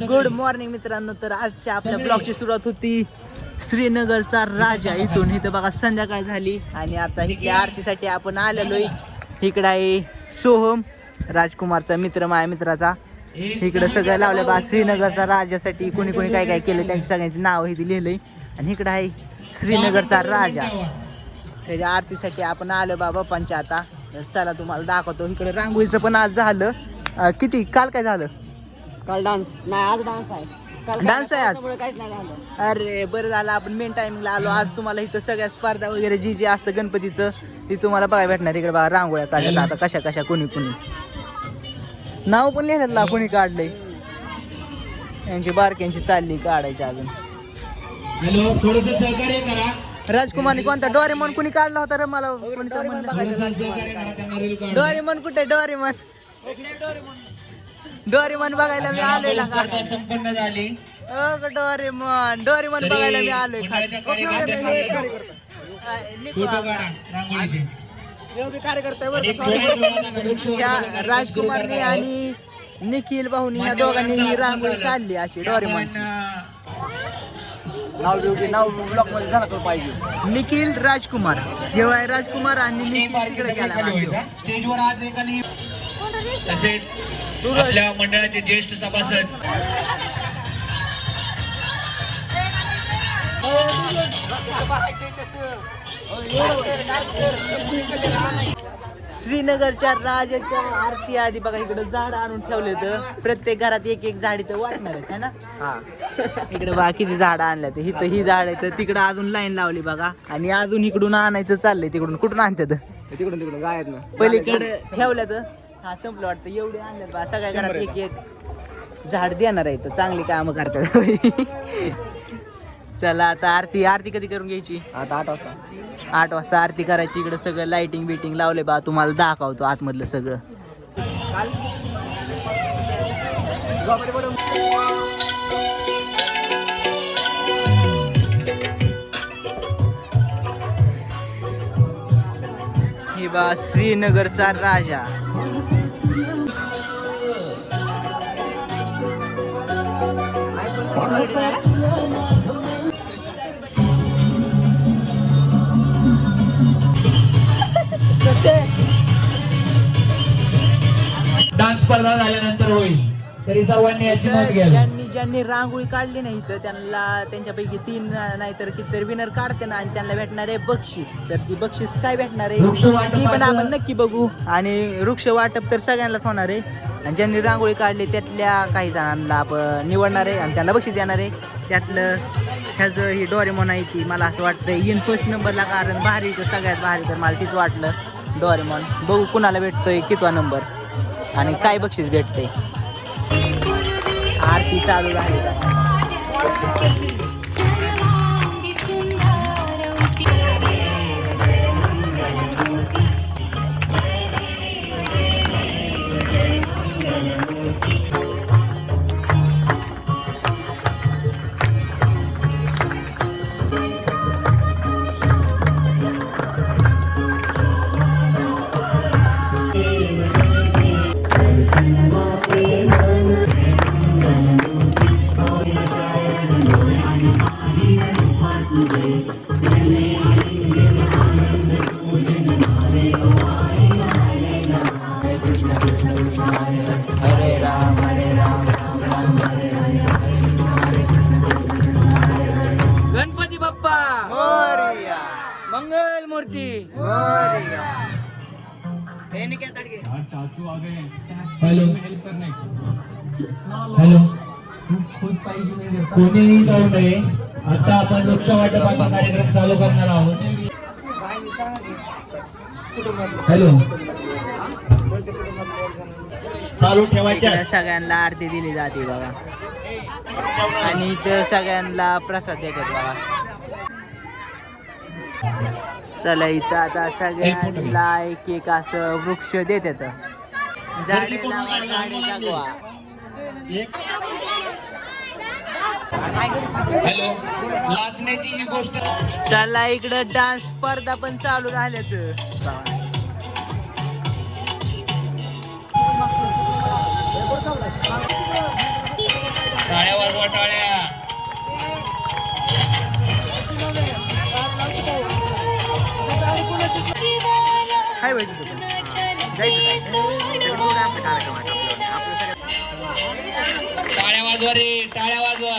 Good morning मित्रांनो तर आजच्या आपल्या ब्लॉगची सुरुवात होती श्रीनगरचा राजा इथून. इथं बघा संध्याकाळ झाली आणि आता इथल्या आरतीसाठी आपण आलेलोय. इकडं आहे सोहम राजकुमारचा मित्र माझ्या मित्राचा. इकडं सगळं लावलं बा श्रीनगरचा राजासाठी कोणी कोणी काय काय केलं त्यांची सगळ्यांची नाव इथे लिहिलंय. आणि इकडं आहे श्रीनगरचा राजा. त्याच्या आरतीसाठी आपण आलो बाबा पंचा आता. चला तुम्हाला दाखवतो. इकडे रांगोळीचं पण आज झालं. किती? काल काय झालं? काल डान्स नाही आज डान्स आहे. काल डान्स आहे आज? काहीच नाही झालं. अरे बरं झालं. आपण मेन टायमिंगला आलो. आज तुम्हाला इथं सगळ्या स्पर्धा वगैरे जी जी असतं गणपतीचं ती तुम्हाला बघायला भेटणार. इकडे बघा रांगोळ्या काढल्या. आता कशा कशा कोणी कोणी. नाव पण लिहिलं कोणी काढलंय? यांची बारक्यांची चालली काढायची अजून. हॅलो थोडस सहकार्य करा. राजकुमारने कोणता? डोरेमॉन कोणी काढला होता रे मला? कोणता म्हणलं. थोडस सहकार्य करा त्यांना रील काढून. डोरेमॉन कुठे? डोरेमॉन. डोरेमॉन बघायला मी आलोय ना स्पर्धा संपन्न झाली. डोरेमॉन. डोरेमॉन बघायला मी आलोय खास. मंडळाच्या कार्यकर्त्यांनी फोटो काढा रांगोळीचे. कार्यकर्ता आणि सुरू राजकुमारने. आणि निखिल भाऊनी या दोघांनी ही रांगोळी काढली अशी डोरेमॉन आपण, अं, नाव नाव ब्लॉकमध्ये झालं पाहिजे. निखिल राजकुमार. हे आहे राजकुमार आणि निखिल बारकीचा तिकडे गेला खाली व्हायचा. स्टेजवर आज एकाने तसेच आपल्या मंडळाचे ज्येष्ठ सभासद. श्रीनगरच्या राजाच्या आरती आधी बघा इकडे झाड आणून ठेवले तर प्रत्येक घरात एक एक झाड इथं वाटणार आहे ना? इकडे बघा किती झाड आणल्या तर इथं ही झाड आहे तर तिकडे अजून लाईन लावली बघा. आणि अजून इकडून आणायचं चाललंय तिकडून कुठून आणतात तिकडून तिकडून गायत ना. पलीकडे ठेवल्या तर हा संपलं वाटतं. एवढे बा. सगळ्या घरात एक एक झाड देणार आहे तर चांगली कामं करतात चला आता आरती आरती कधी करून घ्यायची? आता आठ वाजता. आठ वाजता आरती करायची. इकडे सगळं लाइटिंग बिटिंग लावले बा. तुम्हाला दाखवतो आतमधलं सगळं. हे बा श्रीनगरचा राजा. डान्स स्पर्धा झाल्यानंतर होईल. तरी सर्वांनी याची नोंद घ्यावी. ज्यांनी ज्यांनी रांगोळी काढली नाही तर त्यांना त्यांच्यापैकी तीन नाहीतर कितीतरी विनर काढते ना आणि त्यांना भेटणार आहे बक्षीस. तर ती बक्षीस काय भेटणार वृक्ष आहे ती पण आपण नक्की बघू. आणि वृक्ष वाटप तर सगळ्यांनाच होणार आहे. आणि ज्यांनी रांगोळी काढली त्यातल्या काही जणांना आपण निवडणार आहे आणि त्यांना बक्षीस देणार आहे. त्यातलं ह्याचं ही डोरेमॉन आहे ती मला असं वाटतं इन फर्स्ट नंबरला कारण भारी तर सगळ्यात भारी तर मला तीच वाटलं. डोरेमॉन. बघू कुणाला भेटतोय कितवा नंबर आणि काय बक्षीस भेटतंय. आरती चालू झाली. गणपती बाप्पा! मोरया। मंगल मूर्ती! मोरया। हॅलो। हॅलो। कोणीही जाऊ नये आता आपण वृक्ष वाटपाचा कार्यक्रम चालू करणार आहोत. हॅलो. चालू ठेवायच्या सगळ्यांना आरती दिली जाते बघा. आणि इथं सगळ्यांना प्रसाद देतात बघा. चला इथं आता सगळ्यांना एक एक असं वृक्ष देतात. झाडे लावा झाडे जगवा. हॅलो. लाजण्याची ही गोष्ट चला इकडं डान्स स्पर्धा पण चालू झाल्यात. टाळ्या काय व्हायचं तुझं जायचं टाळ्या वाजवा रे टाळ्या वाजवा.